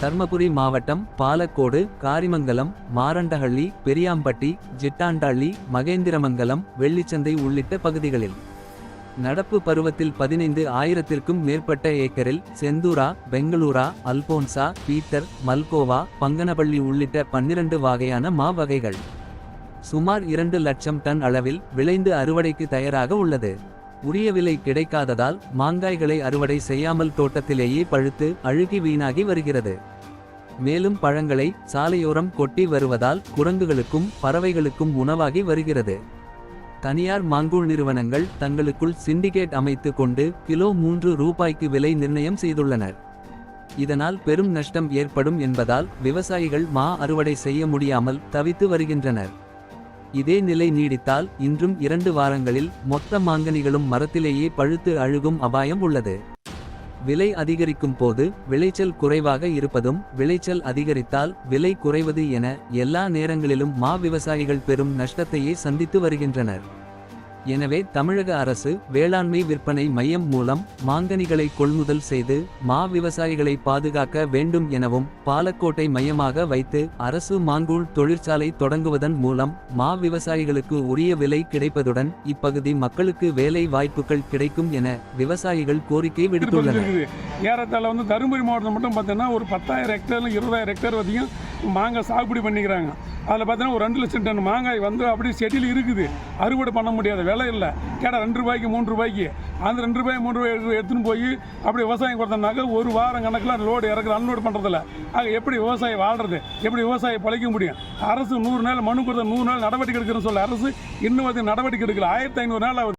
தர்மபுரி மாவட்டம் பாலக்கோடு காரிமங்கலம் மாரண்டஹள்ளி பெரியாம்பட்டி ஜிட்டாண்டாள்ளி மகேந்திரமங்கலம் வெள்ளிச்சந்தை உள்ளிட்ட பகுதிகளில். நடப்பு பருவத்தில் பதினைந்து ஆயிரத்திற்கும் மேற்பட்ட ஏக்கரில் செந்தூரா பெங்களூரா அல்போன்சா பீட்டர் மல்கோவா பங்கனபள்ளி உள்ளிட்ட பன்னிரண்டு வகையான மா வகைகள். சுமார் இரண்டு லட்சம் டன் அளவில் விளைந்து அறுவடைக்கு தயாராக உள்ளது. உரிய விலை கிடைக்காததால் மாங்காய்களை அறுவடை செய்யாமல் தோட்டத்திலேயே பழுத்து அழுகி வீணாகி வருகிறது. மேலும் பழங்களை சாலையோரம் கொட்டி வருவதால் குரங்குகளுக்கும் பறவைகளுக்கும் உணவாகி வருகிறது. தனியார் மாங்கூழ் நிறுவனங்கள் தங்களுக்குள் சிண்டிகேட் அமைத்து கொண்டு கிலோ மூன்று ரூபாய்க்கு விலை நிர்ணயம் செய்துள்ளனர். இதனால் பெரும் நஷ்டம் ஏற்படும் என்பதால் விவசாயிகள் மா அறுவடை செய்ய முடியாமல் தவித்து வருகின்றனர். இதே நிலை நீடித்தால் இன்றும் இரண்டு வாரங்களில் மொத்த மாங்கனிகளும் மரத்திலேயே பழுத்து அழுகும் அபாயம் உள்ளது. விலை அதிகரிக்கும் போது விளைச்சல் குறைவாக இருப்பதும் விளைச்சல் அதிகரித்தால் விலை குறைவது என எல்லா நேரங்களிலும் மா விவசாயிகள் பெரும் நஷ்டத்தையே சந்தித்து வருகின்றனர். எனவே தமிழக அரசு வேளாண்மை விற்பனை மையம் மூலம் மாங்கனிகளை கொள்முதல் செய்து மா விவசாயிகளை பாதுகாக்க வேண்டும் எனவும் பாலக்கோட்டை மையமாக வைத்து அரசு மாங்கூழ் தொழிற்சாலை தொடங்குவதன் மூலம் மா விவசாயிகளுக்கு உரிய விலை கிடைப்பதுடன் இப்பகுதி மக்களுக்கு வேலை வாய்ப்புகள் கிடைக்கும் என விவசாயிகள் கோரிக்கை விடுத்துள்ளனர். ஏறத்தாழ வந்து தருமபுரி மாவட்டம் மட்டும் பார்த்தீங்கன்னா ஒரு பத்தாயிரம் ஹெக்டர் இருபதாயிரம் ஹெக்டர் வரைக்கும் மாங்காய் சாகுபடி பண்ணிக்கிறாங்க. அதில் பார்த்தீங்கன்னா ஒரு ரெண்டு லட்சம் டன் மாங்காய் வந்து அப்படியே செடியில் இருக்குது. அறுவடை பண்ண முடியாத விலை இல்லை. கேட்டால் ரெண்டு ரூபாய்க்கு மூணு ரூபாய்க்கு. அந்த ரெண்டு ரூபாய் மூணு ரூபாய் எடுத்துன்னு போய் அப்படி விவசாயம் கொடுத்தோம்னாக்க ஒரு வாரம் கணக்கில் லோடு இறக்குற அன்லோடு பண்ணுறதில்ல ஆக எப்படி விவசாயம் வாழ்றது? எப்படி விவசாயம் பழைக்க முடியும்? அரசு நூறு நாள் மனு கொடுத்த நூறு நாள் நடவடிக்கை எடுக்கிறேன்னு சொல்ல. அரசு இன்னும் வந்து நடவடிக்கை எடுக்கல. ஆயிரத்தி ஐநூறு நாள்